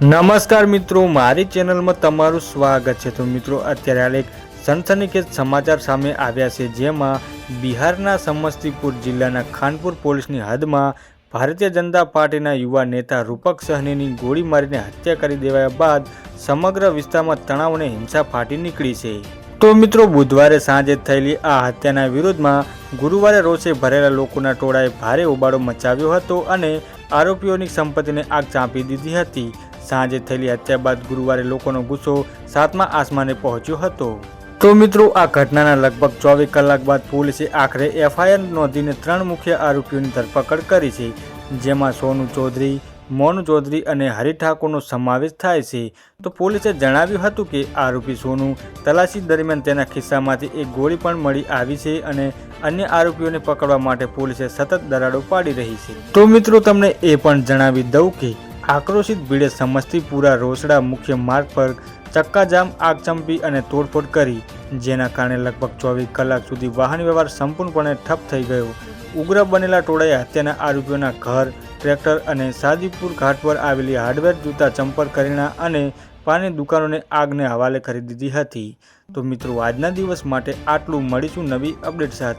નમસ્કાર મિત્રો, મારી ચેનલમાં તમારું સ્વાગત છે. તો મિત્રો, અત્યારે હાલ એક સનસનીખેજ સમાચાર સામે આવ્યા છે, જેમાં બિહારના સમસ્તીપુર જિલ્લાના ખાનપુર પોલીસની હદમાં ભારતીય જનતા પાર્ટીના યુવા નેતા રૂપક સહનીની ગોળી મારીને હત્યા કરી દેવાયા બાદ સમગ્ર વિસ્તારમાં તણાવ અને હિંસા ફાટી નીકળી છે. તો મિત્રો, બુધવારે સાંજે થયેલી આ હત્યાના વિરોધમાં ગુરુવારે રોષે ભરેલા લોકોના ટોળાએ ભારે ઉબાળો મચાવ્યો હતો અને આરોપીઓની સંપત્તિને આગ ચાંપી દીધી હતી. સાંજે થયેલી હત્યા બાદ ગુરુવારે લોકોનો ગુસ્સો સાતમા આસમાને પહોંચ્યો હતો. તો મિત્રો આ ઘટનાના લગભગ ચોવીસ કલાક બાદ પોલીસે આખરે એફઆઈઆર નોંધીને ત્રણ મુખ્ય આરોપીઓની ધરપકડ કરી છે જેમાં સોનુ ચૌધરી મોનુ ચૌધરી અને હરિ ઠાકોરનો સમાવેશ થાય છે. તો પોલીસે જણાવ્યું હતું કે આરોપી સોનુ તલાશી દરમિયાન તેના ખિસ્સામાંથી એક ગોળી પણ મળી આવી છે અને અન્ય આરોપીઓને પકડવા માટે પોલીસે સતત દરાડો પાડી રહી છે. તો મિત્રો તમને એ પણ જણાવી દઉં કે આક્રોશિત ભીડે સમસ્તીપુરા રોસડા મુખ્ય માર્ગ પર ચક્કાજામ આગચંપી અને તોડફોડ કરી, જેના કારણે લગભગ ચોવીસ કલાક સુધી વાહન વ્યવહાર સંપૂર્ણપણે ઠપ થઈ ગયો. ઉગ્ર બનેલા ટોળાએ હત્યાના આરોપીઓના ઘર, ટ્રેક્ટર અને સાદીપુર ઘાટ પર આવેલી હાર્ડવેર જૂતા ચંપલ કરીણા અને પાની દુકાનોને આગને હવાલે કરી દીધી હતી. તો મિત્રો, આજના દિવસ માટે આટલું. મળીશું નવી અપડેટ સાથે.